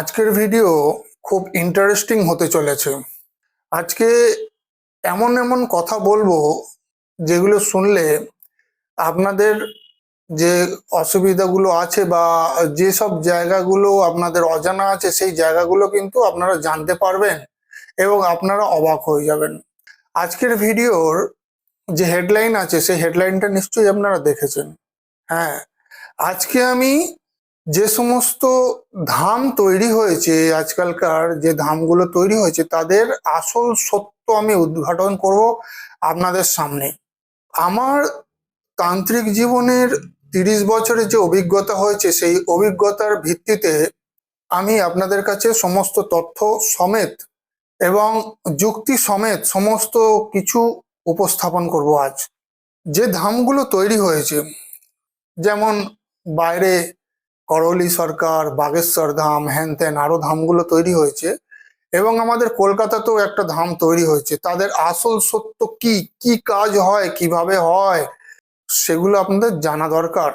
আজকের ভিডিও খুব ইন্টারেস্টিং হতে চলেছে। আজকে এমন এমন কথা বলব যেগুলো শুনলে আপনাদের যে অসুবিধাগুলো আছে বা যেসব জায়গাগুলো আপনাদের অজানা আছে, সেই জায়গাগুলো কিন্তু আপনারা জানতে পারবেন এবং আপনারা অবাক হয়ে যাবেন। আজকের ভিডিওর যে হেডলাইন আছে, সেই হেডলাইনটা নিশ্চয়ই আপনারা দেখেছেন। হ্যাঁ আজকে আমি যে সমস্ত ধাম তৈরি হয়েছে, আজকালকার যে ধামগুলো তৈরি হয়েছে, তাদের আসল সত্য আমি উদ্ঘাটন করব আপনাদের সামনে। আমার তান্ত্রিক জীবনের তিরিশ বছরের যে অভিজ্ঞতা হয়েছে, সেই অভিজ্ঞতার ভিত্তিতে আমি আপনাদের কাছে সমস্ত তথ্য সমেত এবং যুক্তি সমেত সমস্ত কিছু উপস্থাপন করব আজ। যে ধামগুলো তৈরি হয়েছে, যেমন বাইরে করলি সরকার, বাগেশ্বর ধাম হ্যান ত্যান আরও ধামগুলো তৈরি হয়েছে। এবং আমাদের কলকাতাতেও একটা ধাম তৈরি হয়েছে। তাদের আসল সত্য কি? কি কাজ হয়? কীভাবে হয়? সেগুলো আপনাদের জানা দরকার।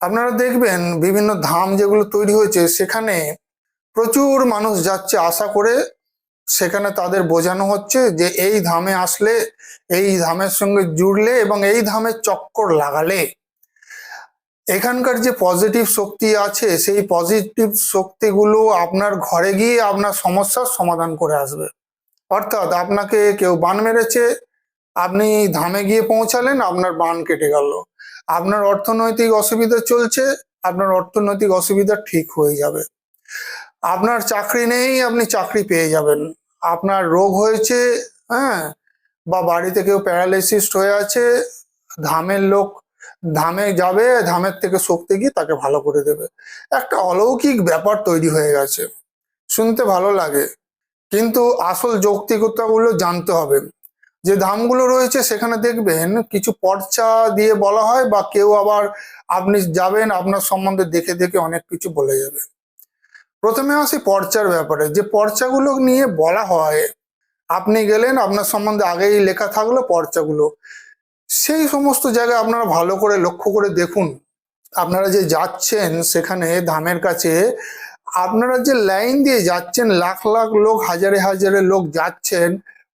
আপনারা দেখবেন বিভিন্ন ধাম যেগুলো তৈরি হয়েছে, সেখানে প্রচুর মানুষ যাচ্ছে আশা করে। সেখানে তাদের বোঝানো হচ্ছে যে এই ধামে আসলে, এই ধামের সঙ্গে জুড়লে এবং এই ধামের চক্কর লাগালে। এখানকার যে পজিটিভ শক্তি আছে, সেই পজিটিভ শক্তিগুলো আপনার ঘরে গিয়ে আপনার সমস্যার সমাধান করে আসবে। অর্থাৎ আপনাকে কেউ বান মেরেছে, আপনি ধামে গিয়ে পৌঁছালেন, আপনার বান কেটে গেল। আপনার অর্থনৈতিক অসুবিধা চলছে, আপনার অর্থনৈতিক অসুবিধা ঠিক হয়ে যাবে। আপনার চাকরি নেই, আপনি চাকরি পেয়ে যাবেন। আপনার রোগ হয়েছে হ্যাঁ বা বাড়িতে কেউ প্যারালাইসিস হয়ে আছে, ধামের লোক ধামে যাবে, ধামের থেকে শক্তি গিয়ে তাকে ভালো করে দেবে। একটা অলৌকিক ব্যাপার তৈরি হয়ে গেছে। শুনতে ভালো লাগে। কিন্তু আসল যৌক্তিকতাগুলো জানতে হবে। যে ধামগুলো রয়েছে সেখানে দেখবেন কিছু পর্চা দিয়ে বলা হয় বা কেউ আবার আপনি যাবেন আপনার সম্বন্ধে দেখে দেখে অনেক কিছু বলে যাবে। প্রথমে আসি পর্চার ব্যাপারে। যে পর্চাগুলো নিয়ে বলা হয়, আপনি গেলেন, আপনার সম্বন্ধে আগেই লেখা থাকল পর্চাগুলো। সেই সমস্ত জায়গায় আপনারা ভালো করে লক্ষ্য করে দেখুন। আপনারা যে যাচ্ছেন সেখানে ধামের কাছে, আপনারা যে লাইন দিয়ে যাচ্ছেন, লাখ লাখ লোক, হাজারে হাজারে লোক যাচ্ছেন,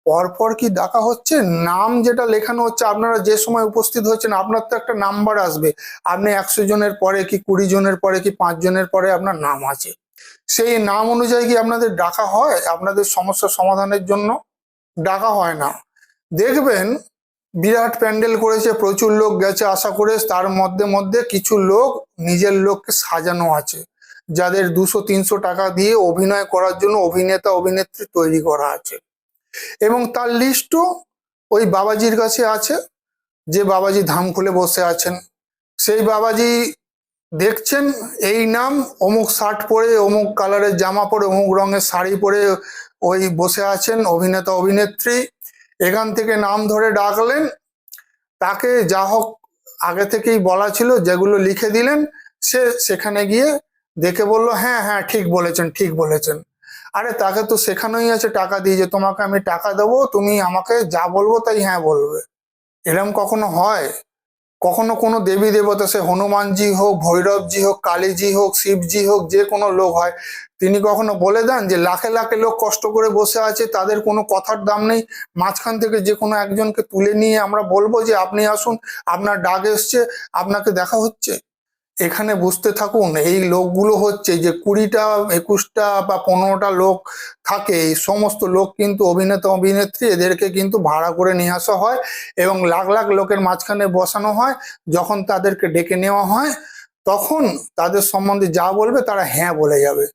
পরপর কি ডাকা হচ্ছে? নাম যেটা লেখানো হচ্ছে, আপনারা যে সময় উপস্থিত হচ্ছেন, আপনার তো একটা নাম্বার আসবে। আপনি একশো জনের পরে কি কুড়ি জনের পরে কি পাঁচ জনের পরে আপনার নাম আছে। সেই নাম অনুযায়ী কি আপনাদের ডাকা হয়? আপনাদের সমস্যা সমাধানের জন্য ডাকা হয় না। দেখবেন বিরাট প্যান্ডেল করেছে, প্রচুর লোক গেছে, আশা করে তার মধ্যে মধ্যে কিছু লোক নিজের লোককে সাজানো আছে, যাদের দুশো, তিনশো টাকা দিয়ে অভিনয় করার জন্য অভিনেতা, অভিনেত্রী তৈরি করা আছে। এবং তার লিস্টও ওই বাবাজির কাছে আছে, যে বাবাজি ধাম খুলে বসে আছেন। সেই বাবাজি দেখছেন, এই নাম অমুক শার্ট পরে, অমুক কালারের জামা পরে, অমুক রঙের শাড়ি পরে ওই বসে আছেন অভিনেতা, অভিনেত্রী। এখান থেকে নাম ধরে ডাকলেন। তাকে যা হোক আগে থেকেই বলা ছিল, যেগুলো লিখে দিলেন, সে সেখানে গিয়ে দেখে বলল হ্যাঁ হ্যাঁ ঠিক বলেছেন ঠিক বলেছেন। আরে, তাকে তো সেখানেই আছে টাকা দিয়ে যে তোমাকে আমি টাকা দেবো, তুমি আমাকে যা বলব তাই হ্যাঁ বলবে। এরম কখনো হয়? কখনো কোনো দেবী দেবতা, সে হনুমানজি হোক, ভৈরবজি হোক, কালীজি হোক, শিবজি হোক, যে কোনো লোক হয়, তিনি কখনো বলে দেন যে লাখে লাখে লোক কষ্ট করে বসে আছে, তাদের কোনো কথার দাম নেই। মাঝখান থেকে যে কোনো একজনকে তুলে নিয়ে আমরা বলব যে, আপনি আসুন, আপনার ডাক এসছে, আপনাকে দেখা হচ্ছে। এখানে বুঝতে থাকুন। এই লোকগুলো হচ্ছে যে কুড়িটা, একুশটা বা পনেরোটা লোক থাকে, এই সমস্ত লোক কিন্তু অভিনেতা, অভিনেত্রী এদেরকে কিন্তু ভাড়া করে নিয়ে আসা হয় এবং লাখ লাখ লোকের মাঝখানে বসানো হয়। যখন তাদেরকে ডেকে নেওয়া হয়, তখন তাদের সম্বন্ধে যা বলবে তারা হ্যাঁ বলে যাবে।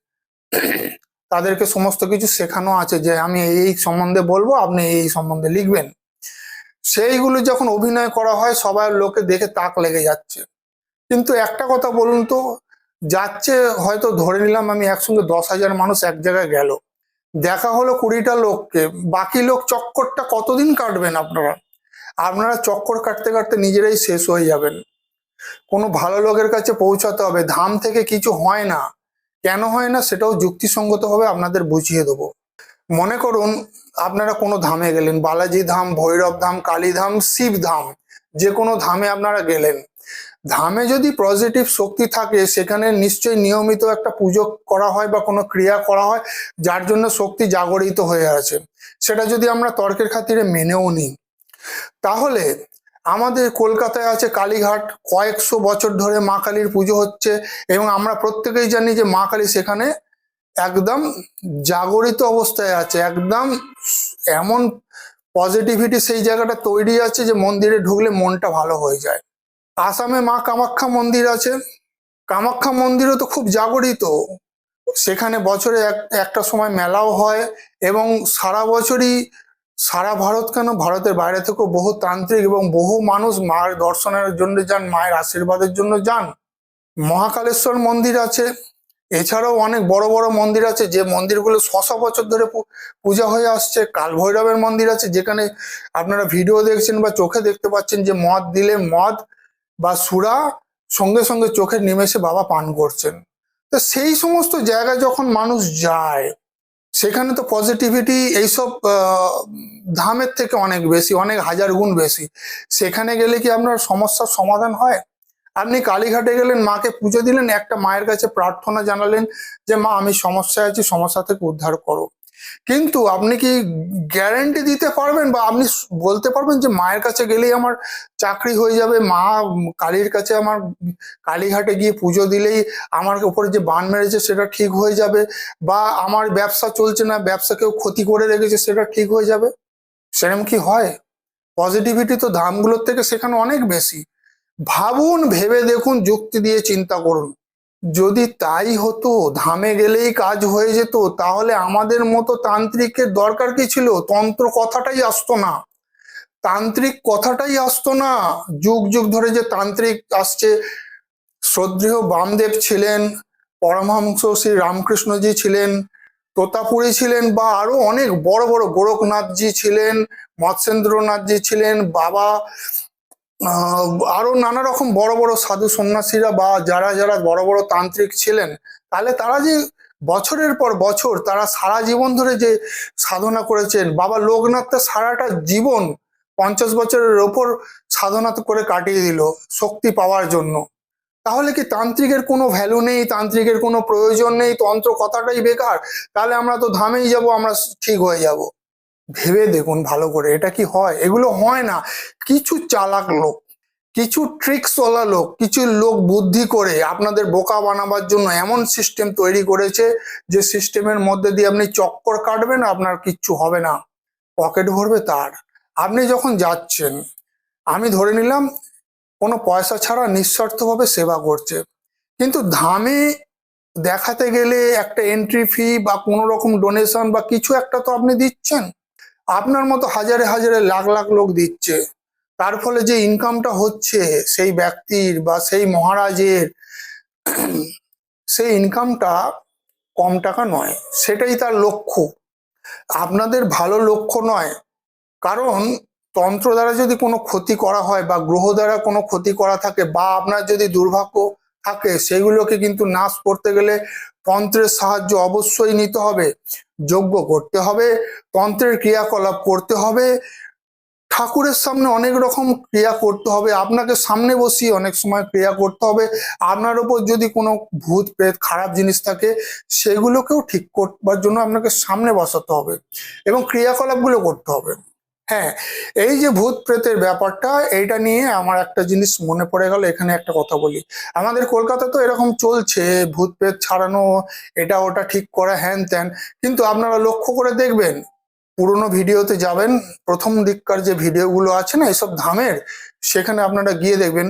তাদেরকে সমস্ত কিছু শেখানো আছে যে আমি এই সম্বন্ধে বলব, আপনি এই সম্বন্ধে লিখবেন। সেইগুলো যখন অভিনয় করা হয় সবার লোকে দেখে তাক লেগে যাচ্ছে। কিন্তু একটা কথা বলুন তো, যাচ্ছে হয়তো ধরে নিলাম আমি একসঙ্গে দশ হাজার মানুষ এক জায়গায় গেল। দেখা হলো কুড়িটা লোককে, বাকি লোক চক্করটা কতদিন কাটবেন আপনারা? আপনারা চক্কর কাটতে কাটতে নিজেরাই শেষ হয়ে যাবেন। কোনো ভালো লোকের কাছে পৌঁছাতে হবে, ধাম থেকে কিছু হয় না। কেন হয় না সেটাও যুক্তিসঙ্গতভাবে আপনাদের বুঝিয়ে দেবো। মনে করুন, আপনারা কোনো ধামে গেলেন, বালাজি ধাম, ভৈরব ধাম, কালী ধাম, শিব ধাম, যে কোনো ধামে আপনারা গেলেন। ধামে যদি পজিটিভ শক্তি থাকে, সেখানে নিশ্চয়ই নিয়মিত একটা পুজো করা হয় বা কোনো ক্রিয়া করা হয়, যার জন্য শক্তি জাগরিত হয়ে আছে। সেটা যদি আমরা তর্কের খাতিরে মেনেও নিই। তাহলে আমাদের কলকাতায় আছে কালীঘাট, কয়েকশো বছর ধরে মা কালীর পুজো হচ্ছে এবং আমরা প্রত্যেকেই জানি যে মা কালী সেখানে একদম জাগরিত অবস্থায় আছে, একদম এমন পজিটিভিটি সেই জায়গাটা তৈরি আছে যে মন্দিরে ঢুকলে মনটা ভালো হয়ে যায়। আসামে মা কামাখ্যা মন্দির আছে। কামাখ্যা মন্দিরও তো খুব জাগরিত। সেখানে বছরে এক, একটা সময় মেলাও হয় এবং সারা বছরই সারা ভারত কেন? ভারতের বাইরে থেকেও বহু তান্ত্রিক এবং বহু মানুষ মায়ের দর্শনের জন্য যান, মায়ের আশীর্বাদের জন্য যান। মহাকালেশ্বর মন্দির আছে। এছাড়াও অনেক বড় বড় মন্দির আছে যে মন্দিরগুলো শশ বছর ধরে পূজা হয়ে আসছে। কাল ভৈরবের মন্দির আছে যেখানে আপনারা ভিডিও দেখছেন বা চোখে দেখতে পাচ্ছেন যে মদ দিলে মদ বা সুরা সঙ্গে সঙ্গে চোখের নিমেষে বাবা পান করছেন। তো সেই সমস্ত জায়গায় যখন মানুষ যায়, সেখানে তো পজিটিভিটি এইসব ধামের থেকে অনেক বেশি, অনেক হাজার গুণ বেশি। সেখানে গেলে কি আপনার সমস্যার সমাধান হয়? আপনি কালীঘাটে গেলেন, মাকে পুজো দিলেন, একটা মায়ের কাছে প্রার্থনা জানালেন যে, মা, আমি সমস্যায় আছি, সমস্যা থেকে উদ্ধার করো। কিন্তু আপনি কি গ্যারেন্টি দিতে পারবেন বা আপনি বলতে পারবেন যে মায়ের কাছে গেলেই আমার চাকরি হয়ে যাবে? মা কালীর কাছে আমার কালীঘাটে গিয়ে পুজো দিলেই আমার উপরে যে বান মেরেছে সেটা ঠিক হয়ে যাবে? বা আমার ব্যবসা চলছে না ব্যবসা কেউ ক্ষতি করে রেখেছে সেটা ঠিক হয়ে যাবে? সেরকম কি হয়? পজিটিভিটি তো ধামগুলোর থেকে সেখানে অনেক বেশি। ভাবুন, ভেবে দেখুন, যুক্তি দিয়ে চিন্তা করুন। যদি তাই হতো, ধামে গেলেই কাজ হয়ে যেত, তাহলে আমাদের মতো তান্ত্রিকের দরকার কি ছিল? তন্ত্র কথাটাই আসতো না। তান্ত্রিক কথাটাই আসতো না। যুগ যুগ ধরে যে তান্ত্রিক আসছে, শ্রদ্ধেয় বামদেব ছিলেন, পরমহংস শ্রী রামকৃষ্ণজি ছিলেন, তোতাপুরী ছিলেন, বা আরও অনেক বড় বড় গোরখনাথজি ছিলেন, মৎস্যেন্দ্রনাথজি ছিলেন, বাবা আরও নানা রকম বড় বড় সাধু সন্ন্যাসীরা বা যারা যারা বড় বড় তান্ত্রিক ছিলেন, তাহলে তারা যে বছরের পর বছর তারা সারা জীবন ধরে যে সাধনা করেছেন, বাবা লোকনাথ তো সারাটা জীবন পঞ্চাশ বছরের ওপর সাধনা করে কাটিয়ে দিল শক্তি পাওয়ার জন্য। তাহলে কি তান্ত্রিকের কোনো ভ্যালু নেই, তান্ত্রিকের কোনো প্রয়োজন নেই, তন্ত্র কথাটাই বেকার? তাহলে আমরা তো ধামেই যাব, আমরা ঠিক হয়ে যাব। ভেবে দেখুন ভালো করে, এটা কি হয়? এগুলো হয় না। কিছু চালাক লোক, কিছু ট্রিক্সওয়ালা লোক, কিছু লোক বুদ্ধি করে আপনাদের বোকা বানাবার জন্য এমন সিস্টেম তৈরি করেছে যে সিস্টেমের মধ্যে দিয়ে আপনি চক্কর কাটবেন, আপনার কিচ্ছু হবে না। পকেট ভরবে তার। আপনি যখন যাচ্ছেন, আমি ধরে নিলাম কোনো পয়সা ছাড়া নিঃস্বার্থভাবে সেবা করছে। কিন্তু ধামে দেখাতে গেলে একটা এন্ট্রি ফি বা কোনো রকম ডোনেশন বা কিছু একটা তো আপনি দিচ্ছেন। আপনার মতো হাজারে হাজারে লাখ লাখ লোক দিচ্ছে। তার ফলে যে ইনকামটা হচ্ছে, সেই ব্যক্তির বা সেই মহারাজের, সেই ইনকামটা কম টাকা নয়। সেটাই তার লক্ষ্য। আপনাদের ভালো লক্ষ্য নয়। কারণ তন্ত্র দ্বারা যদি কোনো ক্ষতি করা হয় বা গ্রহ দ্বারা কোনো ক্ষতি করা থাকে বা আপনার যদি দুর্ভাগ্য থাকে, সেগুলোকে কিন্তু নাশ করতে গেলে তন্ত্রের সাহায্য অবশ্যই নিতে হবে, যজ্ঞ করতে হবে, তন্ত্রের ক্রিয়াকলাপ করতে হবে, ঠাকুরের সামনে অনেক রকম ক্রিয়া করতে হবে, আপনাকে সামনে বসিয়ে অনেক সময় ক্রিয়া করতে হবে, আপনার উপর যদি কোনো ভূত, প্রেত, খারাপ জিনিস থাকে, সেগুলোকেও ঠিক করবার জন্য আপনাকে সামনে বসাতে হবে এবং ক্রিয়াকলাপগুলো করতে হবে। হ্যাঁ এই যে ভূত প্রেতের ব্যাপারটা, এইটা নিয়ে আমার একটা জিনিস মনে পড়ে গেল, এখানে একটা কথা বলি। আমাদের কলকাতা তো এরকম চলছে, ভূত প্রেত ছাড়ানো, এটা ওটা ঠিক করা হ্যান ত্যান, কিন্তু আপনারা লক্ষ্য করে দেখবেন, পুরোনো ভিডিওতে যাবেন, প্রথম দিককার যে ভিডিওগুলো আছে না, এসব ধামের, সেখানে আপনারা গিয়ে দেখবেন,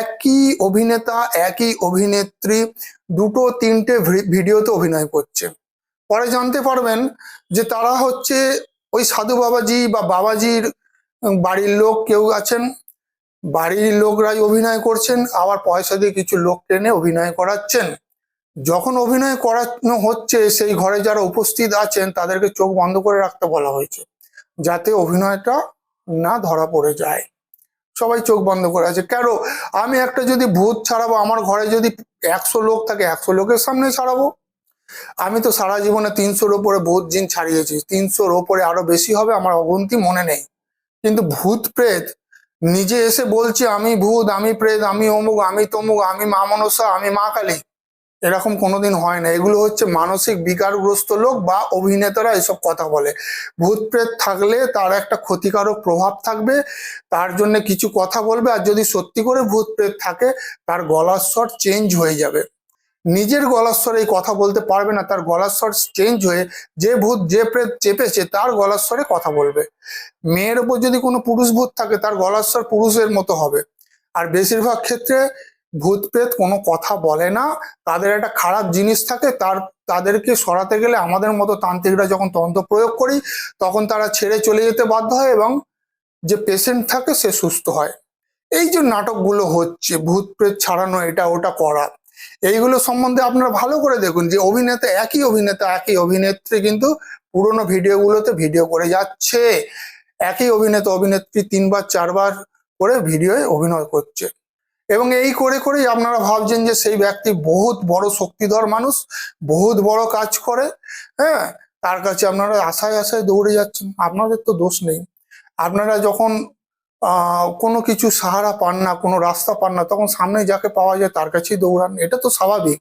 একই অভিনেতা, একই অভিনেত্রী, দুটো, তিনটে ভিডিওতে অভিনয় করছে। পরে জানতে পারবেন যে তারা হচ্ছে ওই সাধু বাবাজি বা বাবাজির বাড়ির লোক কেউ আছেন। বাড়ির লোকরাই অভিনয় করছেন, আবার পয়সা দিয়ে কিছু লোক টেনে অভিনয় করাচ্ছেন। যখন অভিনয় করানো হচ্ছে, সেই ঘরে যারা উপস্থিত আছেন, তাদেরকে চোখ বন্ধ করে রাখতে বলা হয়েছে, যাতে অভিনয়টা না ধরা পড়ে যায়। সবাই চোখ বন্ধ করে আছে। কেন? আমি একটা যদি ভূত ছাড়াবো, আমার ঘরে যদি একশো লোক থাকে, একশো লোকের সামনে ছাড়াবো। আমি তো সারা জীবনে তিনশোর ওপরে ভূত জিন ছাড়িয়েছি তিনশোর ওপরে আরও বেশি হবে আমার অগন্তি মনে নেই। কিন্তু ভূত প্রেত, নিজে এসে বলছে, আমি ভূত, আমি প্রেত, আমি অমুক, আমি তমুক, আমি মা মনসা, আমি মা কালী। এরকম কোনোদিন হয় না। এগুলো হচ্ছে মানসিক বিকারগ্রস্ত লোক বা অভিনেতারা এসব কথা বলে। ভূত প্রেত থাকলে তার একটা ক্ষতিকারক প্রভাব থাকবে, তার জন্য কিছু কথা বলবে, আর যদি সত্যি করে ভূত প্রেত থাকে, তার গলার স্বর চেঞ্জ হয়ে যাবে। নিজের গলার স্বরে এই কথা বলতে পারবে না, তার গলার স্বর চেঞ্জ হয়ে যে ভূত যে প্রেত চেপেছে, তার গলার স্বরে কথা বলবে। মেয়ের ওপর যদি কোনো পুরুষ ভূত থাকে, তার গলার স্বর পুরুষের মতো হবে। আর বেশিরভাগ ক্ষেত্রে ভূত প্রেত কোনো কথা বলে না, তাদের একটা খারাপ জিনিস থাকে, তার, তাদেরকে সরাতে গেলে আমাদের মতো তান্ত্রিকরা যখন তন্ত্র প্রয়োগ করি, তখন তারা ছেড়ে চলে যেতে বাধ্য হয় এবং যে পেশেন্ট থাকে সে সুস্থ হয়। এই যে নাটকগুলো হচ্ছে, ভূত প্রেত ছাড়ানো, এটা ওটা করা এইগুলো সম্বন্ধে আপনারা ভালো করে দেখুন যে অভিনেতা একই অভিনেতা, একই অভিনেত্রী কিন্তু পুরোনো ভিডিওগুলোতে ভিডিও করে যাচ্ছে। একই অভিনেতা, অভিনেত্রী তিনবার, চারবার করে ভিডিওয়ে অভিনয় করছে। এবং এই করে করেই আপনারা ভাবছেন যে সেই ব্যক্তি বহুত বড় শক্তিধর মানুষ, বহুত বড় কাজ করে হ্যাঁ? তার কাছে আপনারা আশায় আশায় দৌড়ে যাচ্ছেন। আপনাদের তো দোষ নেই। আপনারা যখন কোনো কিছু সাহারা পান না, কোনো রাস্তা পান না, তখন সামনে যাকে পাওয়া যায় তার কাছেই দৌড়ান। এটা তো স্বাভাবিক,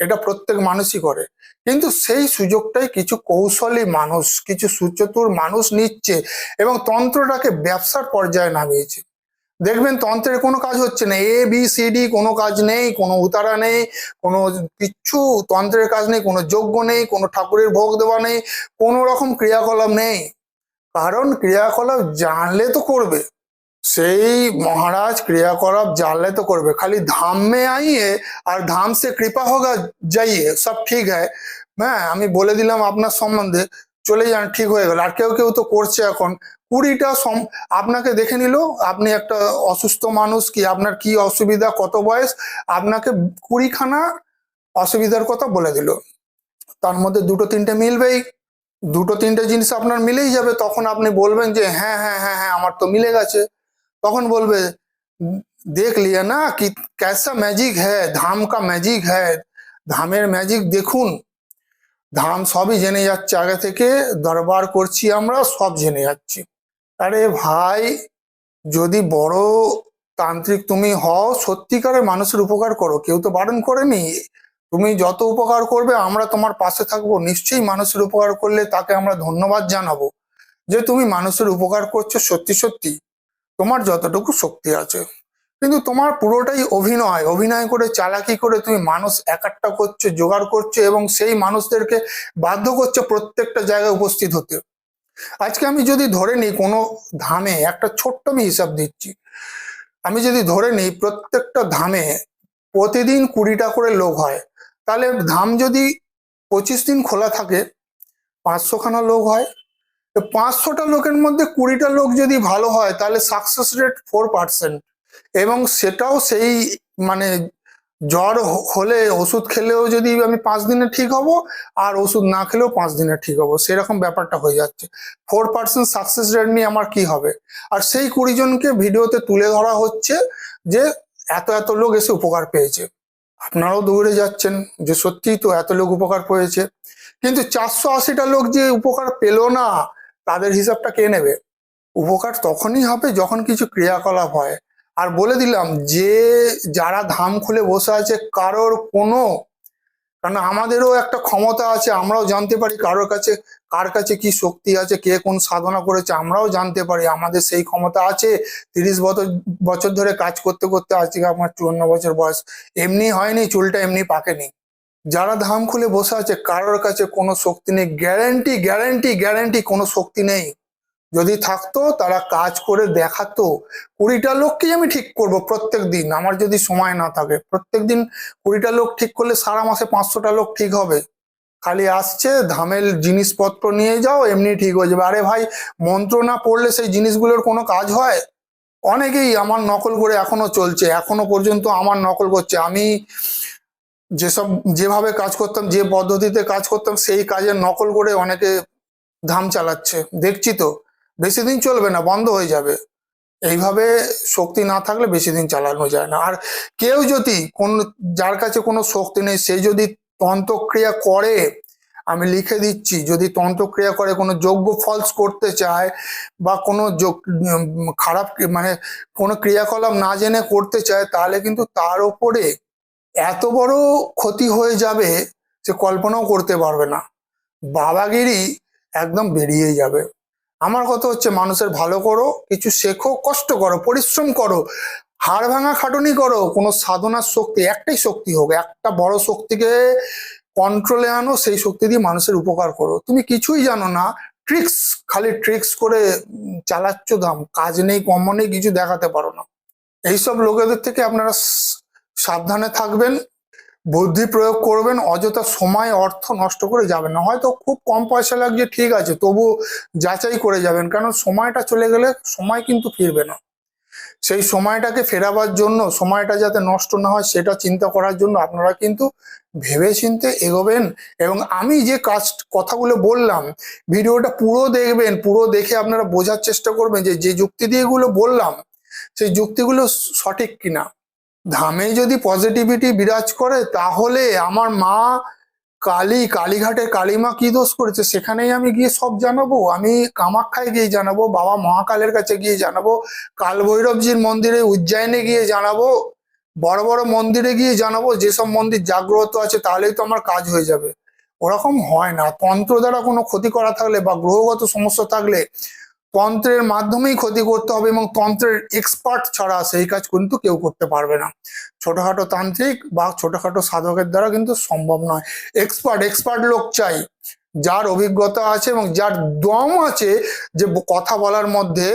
এটা প্রত্যেক মানুষই করে। কিন্তু সেই সুযোগটাই কিছু কৌশলী মানুষ, কিছু সুচতুর মানুষ নিচ্ছে এবং তন্ত্রটাকে ব্যবসার পর্যায়ে নামিয়েছে। দেখবেন তন্ত্রের কোনো কাজ হচ্ছে না এ বি সি ডি কোনো কাজ নেই, কোনো উতারা নেই, কোনো কিচ্ছু তন্ত্রের কাজ নেই, কোনো যজ্ঞ নেই, কোনো ঠাকুরের ভোগ দেওয়া নেই, কোনো রকম ক্রিয়াকলাপ নেই। কারণ ক্রিয়াকলাপ জানলে তো করবে। সেই মহারাজ ক্রিয়াকলাপ জানলে তো করবে। খালি ধাম মে আইয়ে আর ধাম সে কৃপা হোগা যাইয়ে, সব ঠিক হ্যায় হ্যাঁ আমি বলে দিলাম আপনার সম্বন্ধে, চলে যান, ঠিক হয়ে গেল। আর কেউ কেউ তো করছে এখন। কুড়িটা আপনাকে দেখে নিল, আপনি একটা অসুস্থ মানুষ কি, আপনার কি অসুবিধা, কত বয়স? আপনাকে কুড়িখানা অসুবিধার কথা বলে দিল। তার মধ্যে দুটো তিনটে মিলবেই। দুটো তিনটে জিনিস আপনার মিলেই যাবে। তখন আপনি বলবেন যে হ্যাঁ হ্যাঁ হ্যাঁ হ্যাঁ আমার তো মিলে গেছে। তখন বলবে, দেখ লিয়া না, কি कैसा ম্যাজিক হ্যাঁ ধাম কা ম্যাজিক হ্যাঁ ধামের ম্যাজিক দেখুন। ধাম সবই জেনে যাচ্ছে, আগে থেকে দরবার করছি আমরা, সব জেনে যাচ্ছি। আরে ভাই, যদি বড় তান্ত্রিক তুমি হও, সত্যিকারের মানুষের উপকার করো, কেউ তো বারণ করেনি। তুমি যত উপকার করবে, আমরা তোমার পাশে থাকব। নিশ্চয়ই মানুষের উপকার করলে তাকে আমরা ধন্যবাদ জানাব যে তুমি মানুষের উপকার করছ সত্যি সত্যি। তোমার যতটুকু শক্তি আছে। কিন্তু তোমার পুরোটাই অভিনয়। অভিনয় করে চালাকি করে তুমি মানুষ একাট্টা করছ, জোগাড় করছ এবং সেই মানুষদেরকে বাধ্য করছ প্রত্যেকটা জায়গায় উপস্থিত হতে। আজকে আমি যদি ধরে নিই কোনো ধামে একটা ছোট্ট আমি হিসাব দিচ্ছি। আমি যদি ধরে নিই প্রত্যেকটা ধামে প্রতিদিন কুড়িটা করে লোক হয়। তাহলে ধাম যদি পঁচিশ দিন খোলা থাকে পাঁচশো খানা লোক হয় তো পাঁচশোটা লোকের মধ্যে কুড়িটা লোক যদি ভালো হয়, তাহলে সাকসেস রেট ফোর পার্সেন্ট এবং সেটাও সেই মানে জ্বর হলে ওষুধ খেলেও যদি আমি পাঁচ দিনে ঠিক হব, আর ওষুধ না খেলেও পাঁচ দিনে ঠিক হব। সেরকম ব্যাপারটা হয়ে যাচ্ছে। ফোর পার্সেন্ট সাকসেস রেট নিয়ে আমার কি হবে? আর সেই কুড়ি জনকে ভিডিওতে তুলে ধরা হচ্ছে যে এত এত লোক এসে উপকার পেয়েছে। আপনারাও দৌড়ে যাচ্ছেন যে সত্যিই তো এত লোক উপকার পেয়েছে। কিন্তু চারশো আশিটা লোক যে উপকার পেল না তাদের হিসাবটা কে নেবে? উপকার তখনই হবে যখন কিছু ক্রিয়াকলাপ হয়। আর বলে দিলাম, যে যারা ধাম খুলে বসে আছে, কারোর কোনো কারণ আমাদেরও একটা ক্ষমতা আছে, আমরাও জানতে পারি কারোর কাছে, কার কাছে কি শক্তি আছে, কে কোন সাধনা করেছে, আমরাও জানতে পারি। আমাদের সেই ক্ষমতা আছে। তিরিশ বছর বছর ধরে কাজ করতে করতে, আজকে আমার চুয়ান্ন বছর বয়স। এমনি হয়নি, চুলটা এমনি পাকেনি। যারা ধাম খুলে বসে আছে, কারোর কাছে কোনো শক্তি নেই। গ্যারান্টি গ্যারান্টি গ্যারান্টি কোনো শক্তি নেই। যদি থাকতো, তারা কাজ করে দেখাতো। কুড়িটা লোককেই আমি ঠিক করব প্রত্যেক দিন। আমার যদি সময় না থাকে, প্রত্যেক দিন কুড়িটা লোক ঠিক করলে সারা মাসে পাঁচশোটা লোক ঠিক হবে। খালি আসছে, ধামের জিনিসপত্র নিয়ে যাও, এমনি ঠিক হয়ে যাবে। আরে ভাই, মন্ত্র না পড়লে সেই জিনিসগুলোর কোনো কাজ হয়? অনেকেই আমার নকল করে এখনও চলছে। এখনও পর্যন্ত আমার নকল করছে। আমি যেসব, যেভাবে কাজ করতাম, যে পদ্ধতিতে কাজ করতাম, সেই কাজের নকল করে অনেকে ধাম চালাচ্ছে। দেখছি তো, বেশি দিন চলবে না, বন্ধ হয়ে যাবে। এইভাবে শক্তি না থাকলে বেশি দিন চালানো যায় না। আর কেউ যদি কোন, যার কাছে কোনো শক্তি নেই, সে যদি তন্ত্রক্রিয়া করে, আমি লিখে দিচ্ছি, যদি তন্ত্রক্রিয়া করে, কোনো যোগ্য ফলস করতে চায়, বা কোনো খারাপ মানে কোনো ক্রিয়াকলাপ না জেনে করতে চায়, তাহলে কিন্তু তার উপরে এত বড় ক্ষতি হয়ে যাবে যে কল্পনাও করতে পারবে না। বাবাগিরি একদম বেরিয়ে যাবে। আমার কথা হচ্ছে মানুষের ভালো করো, কিছু শেখো, কষ্ট করো, পরিশ্রম করো, হাড় ভাঙা খাটুনি করো, কোনো সাধনার শক্তি, একটাই শক্তি হোক, একটা বড় শক্তিকে কন্ট্রোলে আনো, সেই শক্তি দিয়ে মানুষের উপকার করো। তুমি কিছুই জানো না ট্রিক্স খালি ট্রিক্স করে চালাচ্ছ দাম, কাজ নেই, কর্ম নেই, কিছু দেখাতে পারো না। এইসব লোকেদের থেকে আপনারা সাবধানে থাকবেন, বুদ্ধি প্রয়োগ করবেন, অযথা সময়, অর্থ নষ্ট করে যাবেন না। হয়তো খুব কম পয়সা লাগছে, ঠিক আছে, তবু যাচাই করে যাবেন। কারণ সময়টা চলে গেলে সময় কিন্তু ফিরবে না। সেই সময়টাকে ফেরাবার জন্য, সময়টা যাতে নষ্ট না হয়, সেটা চিন্তা করার জন্য আপনারা কিন্তু ভেবে চিনতে এগোবেন। এবং আমি যে কাজ, কথাগুলো বললাম, ভিডিওটা পুরো দেখবেন, পুরো দেখে আপনারা বোঝার চেষ্টা করবেন যে যে যুক্তি দিয়ে এগুলো বললাম, সেই যুক্তিগুলো সঠিক কিনা। ধামে যদি পজিটিভিটি বিরাজ করে, তাহলে আমার মা কালী কালীঘাটে কালীমা কি দোষ করেছে? সেখানেই আমি গিয়ে সব জানাব। আমি কামাখ্যায় গিয়ে জানাব, বাবা মহাকালের কাছে গিয়ে জানাব কাল ভৈরবজির মন্দিরে উজ্জয়নে গিয়ে জানাব, বড় বড় মন্দিরে গিয়ে জানাব, যেসব মন্দির জাগ্রত আছে তাহলেই তো আমার কাজ হয়ে যাবে। ওরকম হয় না। তন্ত্র দ্বারা কোনো ক্ষতি করা থাকলে বা গ্রহগত সমস্যা থাকলে তন্ত্রের মাধ্যমেই ক্ষতি করতে হবে এবং তন্ত্রের এক্সপার্ট ছাড়া সেই কাজ কিন্তু কেউ করতে পারবে না। ছোটখাটো তান্ত্রিক বা ছোটখাটো সাধকের দ্বারা কিন্তু সম্ভব নয়। এক্সপার্ট এক্সপার্ট লোক চাই। যার অভিজ্ঞতা আছে এবং যার দম আছে যে কথা বলার মধ্যে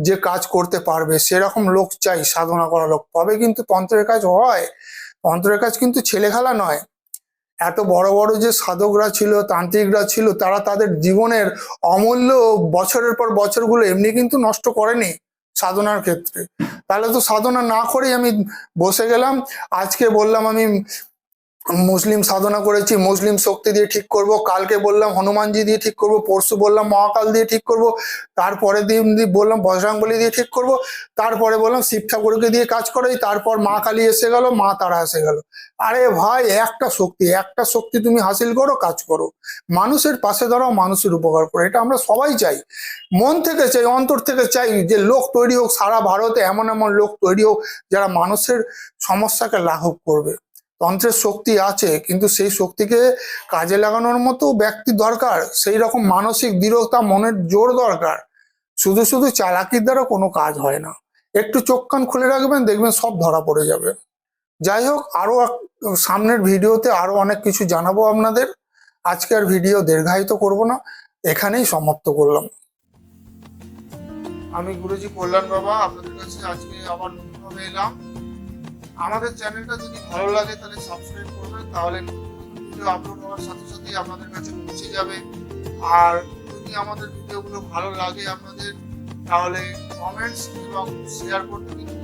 যে কাজ করতে পারবে, সেরকম লোক চাই, সাধনা করা লোক। তবে কিন্তু তন্ত্রের কাজ হয়। তন্ত্রের কাজ কিন্তু ছেলে খেলা নয়। এত বড় বড় যে সাধকরা ছিল, তান্ত্রিকরা ছিল, তারা তাদের জীবনের অমূল্য বছরের পর বছরগুলো এমনি কিন্তু নষ্ট করেনি সাধনার ক্ষেত্রে। তাহলে তো সাধনা না করেই আমি বসে গেলাম। আজকে বললাম আমি মুসলিম সাধনা করেছি, মুসলিম শক্তি দিয়ে ঠিক করব, কালকে বললাম হনুমানজি দিয়ে ঠিক করব, পরশু বললাম মহাকাল দিয়ে ঠিক করব তারপরে দিন বললাম বজরাঙ্গলি দিয়ে ঠিক করব, তারপরে বললাম শিব ঠাকুরকে দিয়ে কাজ করাই, তারপর মা কালী এসে গেল, মা তারা এসে গেল। আরে ভাই, একটা শক্তি একটা শক্তি তুমি হাসিল করো, কাজ করো। মানুষের পাশে দাঁড়াও, মানুষের উপকার করো, এটা আমরা সবাই চাই। মন থেকে চাই, অন্তর থেকে চাই, যে লোক তৈরি হোক, সারা ভারতে এমন এমন লোক তৈরি হোক, যারা মানুষের সমস্যাকে লাঘব করবে। তন্ত্রের শক্তি আছে, কিন্তু সেই শক্তিকে কাজে লাগানোর মতো ব্যক্তি দরকার। সেই রকম মানসিক দৃঢ়তা, মনের জোর দরকার। শুধু শুধু চালাকির দ্বারা কোনো কাজ হয় না। একটু চোখ কান খুলে রাখবেন, দেখবেন সব ধরা পড়ে যাবে। যাই হোক আরও এক- সামনের ভিডিওতে আরও অনেক কিছু জানাব আপনাদের। আজকের ভিডিও দীর্ঘায়িত করব না, এখানেই সমাপ্ত করলাম। আমি গুরুজি কল্যাণ বাবা, আপনাদের কাছে আজকে আবার নতুনভাবে এলাম। আমাদের চ্যানেলটা যদি ভালো লাগে তাহলে সাবস্ক্রাইব করবেন, তাহলে ভিডিও আপলোড হওয়ার সাথে সাথেই আপনাদের কাছে পৌঁছে যাবে আর যদি আমাদের ভিডিওগুলো ভালো লাগে আপনাদের, তাহলে কমেন্টস এবং শেয়ার করতে কিন্তু।